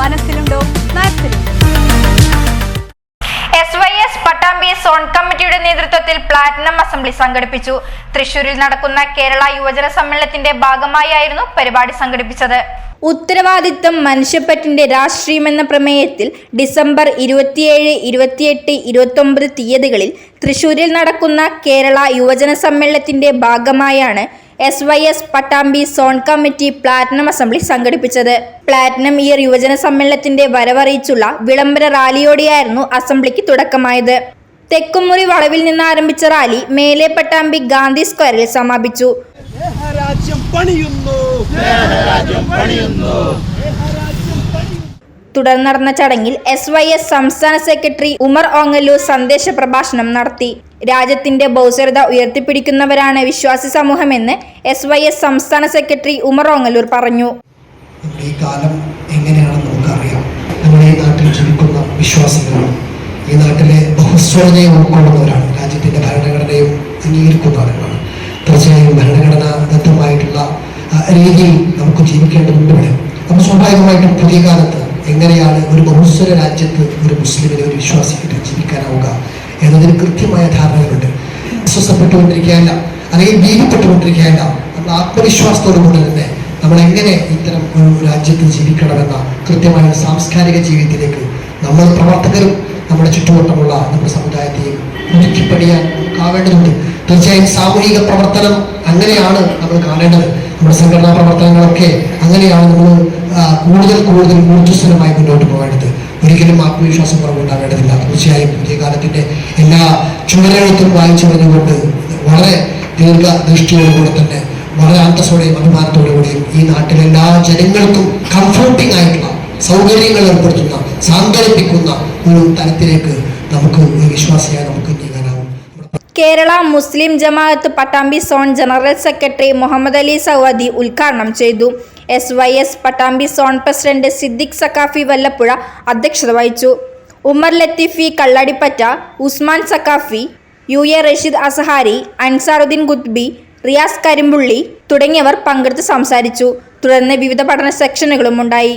മനസ്സിലുണ്ടോ? S Y S Pattambi zone കമ്മിറ്റിയുടെ നേതൃത്വത്തിൽ platinum assembly സംഘടിപ്പിച്ചു. തൃശൂരിൽ നടക്കുന്ന കേരള യുവജന സമ്മേളനത്തിന്റെ ഭാഗമായായിരുന്നു പരിപാടി സംഘടിപ്പിച്ചത്. ഉത്തരവാദിത്തം മനുഷ്യപ്പറ്റിന്റെ രാഷ്ട്രീയമെന്ന പ്രമേയത്തിൽ ഡിസംബർ ഇരുപത്തിയേഴ് ഇരുപത്തിയെട്ട് ഇരുപത്തൊമ്പത് തീയതികളിൽ തൃശൂരിൽ നടക്കുന്ന കേരള യുവജന സമ്മേളനത്തിന്റെ ഭാഗമായാണ് S Y S Pattambi zone committee platinum assembly സംഘടിപ്പിച്ചത്. പ്ലാറ്റിനം ഇയർ യുവജന സമ്മേളനത്തിന്റെ വരവറിയിച്ചുള്ള വിളംബര റാലിയോടെയായിരുന്നു അസംബ്ലിക്ക് തുടക്കമായത്. തെക്കുമുറി വളവിൽ നിന്ന് ആരംഭിച്ച റാലി മേലെ പട്ടാമ്പി ഗാന്ധി സ്ക്വയറിൽ സമാപിച്ചു. പണിയുന്നു. തുടർന്ന് നടന്ന ചടങ്ങിൽ എസ് വൈ എസ് സംസ്ഥാന സെക്രട്ടറി ഉമർ ഓങ്ങല്ലൂർ സന്ദേശ പ്രഭാഷണം നടത്തി. രാജ്യത്തിന്റെ ബൗസരത ഉയർത്തിപ്പിടിക്കുന്നവരാണ് വിശ്വാസി സമൂഹമെന്ന് എസ് വൈ എസ് സംസ്ഥാന സെക്രട്ടറി ഉമർ ഓങ്ങല്ലൂർ പറഞ്ഞു. ഈ കാലം എങ്ങനെയാണെന്ന് നമുക്കറിയാം. നമ്മുടെ ഈ നാട്ടിൽ ജീവിക്കുന്ന വിശ്വാസികളാണ് ഈ നാട്ടിലെ ബഹുസ്വരതയെ ഉൾക്കൊള്ളുന്നവരാണ്. രാജ്യത്തിന്റെ ഭരണഘടനയും അംഗീകരിക്കുന്ന ആളുകളാണ് തീർച്ചയായും ഭരണഘടനാദത്തമായിട്ടുള്ള രീതിയിൽ നമുക്ക് ജീവിക്കേണ്ടതുണ്ട് ഇവിടെ. നമ്മൾ സ്വാഭാവികമായിട്ടും പുതിയ കാലത്ത് എങ്ങനെയാണ് ഒരു ബഹുസ്വര രാജ്യത്ത് ഒരു മുസ്ലിമിനെ ഒരു വിശ്വാസിക്ക് ജീവിക്കാനാവുക എന്നതിന് കൃത്യമായ ധാരണകളുണ്ട്. വിശ്വസപ്പെട്ടുകൊണ്ടിരിക്കുകയല്ല അല്ലെങ്കിൽ ഭീതിപ്പെട്ടുകൊണ്ടിരിക്കുകയല്ല നമ്മൾ ആത്മവിശ്വാസത്തോടു കൂടി തന്നെ നമ്മൾ എങ്ങനെ ഇത്തരം ഒരു രാജ്യത്ത് ജീവിക്കണമെന്ന കൃത്യമായ സാംസ്കാരിക ജീവിതത്തിലേക്ക് നമ്മൾ പ്രവർത്തകരും നമ്മുടെ ചുറ്റുവട്ടമുള്ള നമ്മുടെ സമുദായത്തെയും ഒരുക്കിപ്പടിയാൻ ആവേണ്ടതുണ്ട്. തീർച്ചയായും സാമൂഹിക പ്രവർത്തനം അങ്ങനെയാണ് നമ്മൾ കാണേണ്ടത്. നമ്മുടെ സംഘടനാ പ്രവർത്തനങ്ങളൊക്കെ അങ്ങനെയാണ് നമ്മൾ കൂടുതൽ കൂടുതൽ ഊർജസ്വലമായി മുന്നോട്ട് പോകേണ്ടത്. ഒരിക്കലും ആത്മവിശ്വാസം കുറവുണ്ടാകേണ്ടതില്ല. തീർച്ചയായും പുതിയ കാലത്തിന്റെ എല്ലാ ചുമതലകളും വായിച്ചു വന്നുകൊണ്ട് വളരെ ദീർഘദൃഷ്ടിയോടുകൂടെ തന്നെ വളരെ അന്തസ്സോടെയും അഭിമാനത്തോടുകൂടിയും ഈ നാട്ടിലെ എല്ലാ ജനങ്ങൾക്കും കംഫോർട്ടിംഗ് ആയിട്ടുള്ള സൗകര്യങ്ങൾ ഏർപ്പെടുത്തുന്ന സാന്ത്വനിപ്പിക്കുന്ന ഒരു തലത്തിലേക്ക് നമുക്ക് വിശ്വാസിയായി Kerala Muslim Jamaath Pattambi zone general secretary Muhammad Ali Sawadi ഉദ്ഘാടനം ചെയ്തു. S Y S Pattambi zone president Siddique Saqafi Vallappuzha അധ്യക്ഷത വഹിച്ചു. ഉമർ ലത്തീഫി കള്ളടിപ്പറ്റ ഉസ്മാൻ സക്കാഫി യു എ റഷീദ് അസഹാരി അൻസാറുദ്ദീൻ ഗുദ്ബി റിയാസ് കരിമ്പുള്ളി തുടങ്ങിയവർ പങ്കെടുത്ത് സംസാരിച്ചു. തുടർന്ന് വിവിധ പഠന സെക്ഷനുകളും ഉണ്ടായി.